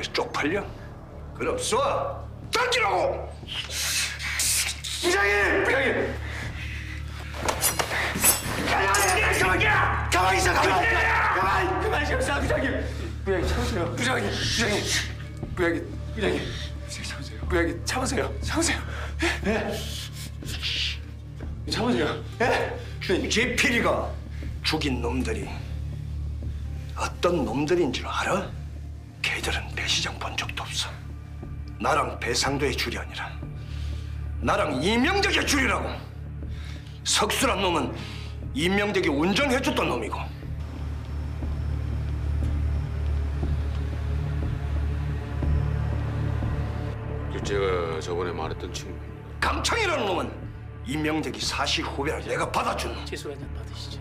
왜 쪽팔려? 그럼 쏴! 던지라고! 부장님! 부장님! 가만히 가만히 가만히 있어 가만히 가만히 그만 부장님 부장님 참으세요 부장님 부장님 부장님 부장님 부장님 참으세요 참으세요 참으세요 예? 참으세요 예? 지필이가 죽인 놈들이 어떤 놈들인 줄 알아? 걔들은 배 시장 본 적도 없어. 나랑 배상도의 줄이 아니라 나랑 이명덕의 줄이라고. 석수란 놈은 이명덕이 운전해줬던 놈이고. 제가 저번에 말했던 친구. 감창이라는 놈은 이명덕이 사시 후배를 내가 받아준 놈. 한잔 받으시죠.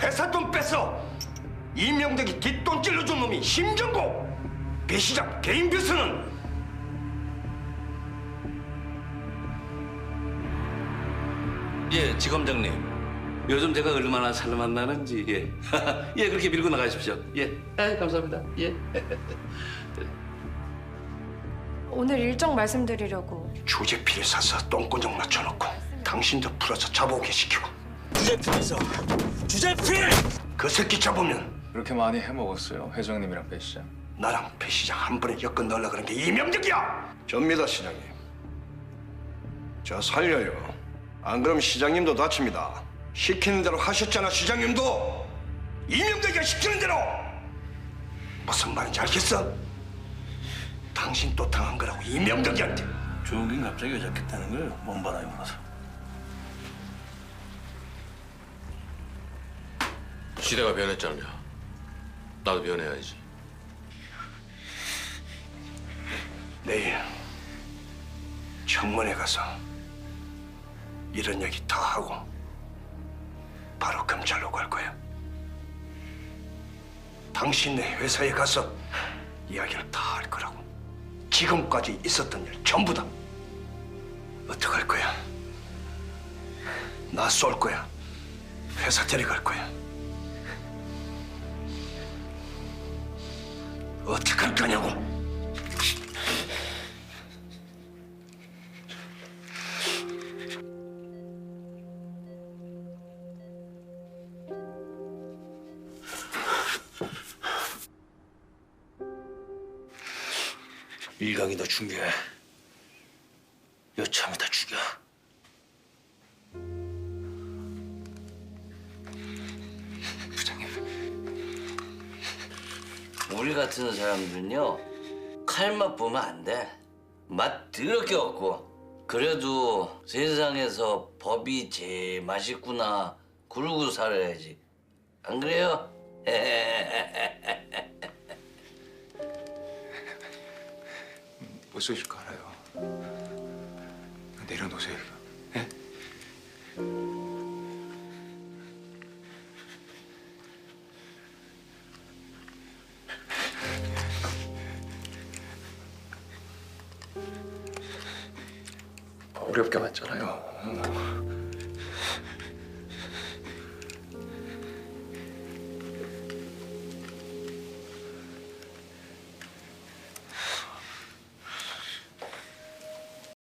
회사 돈 뺏어 이명덕이 뒷돈 찔러준 놈이 심정고 배 시장 개인 비서는 예, 지검장님. 요즘 제가 얼마나 살만 나는지 예, 예 그렇게 밀고 나가십시오. 예, 아, 감사합니다. 예. 오늘 일정 말씀드리려고 주제필에 사서 똥꼬정 맞춰놓고 당신도 풀어서 잡아오게 시키고 주제필에서 주제필! 그 새끼 잡으면 그렇게 많이 해먹었어요 회장님이랑 배 시장 나랑 배 시장 한 번에 엮어 넣으려 그런 게 이명덕이야. 접니다 시장님. 저 살려요. 안 그럼 시장님도 다칩니다. 시키는 대로 하셨잖아 시장님도. 이명덕이가 시키는 대로. 무슨 말인지 알겠어? 당신 또 당한 거라고 이명덕이한테. 조용긴 갑자기 왜 잡겠다는 거예요? 뭔 바람이 불어서. 시대가 변했잖냐. 나도 변해야지. 내일 청문회 가서 이런 얘기 다 하고 바로 검찰로 갈 거야. 당신네 회사에 가서 이야기를 다 할 거라고. 지금까지 있었던 일 전부 다. 어떡할 거야? 나 쏠 거야. 회사 데려갈 거야. 어떡할 거냐고. 일각이 더 중요해. 여참이 다 죽여. 우리 같은 사람들은요 칼맛 보면 안 돼. 맛 더럽게 없고 그래도 세상에서 법이 제일 맛있구나 그러고 살아야지. 안 그래요? 못 쏘실 거 알아요 내려놓으세요 어렵게 왔잖아요.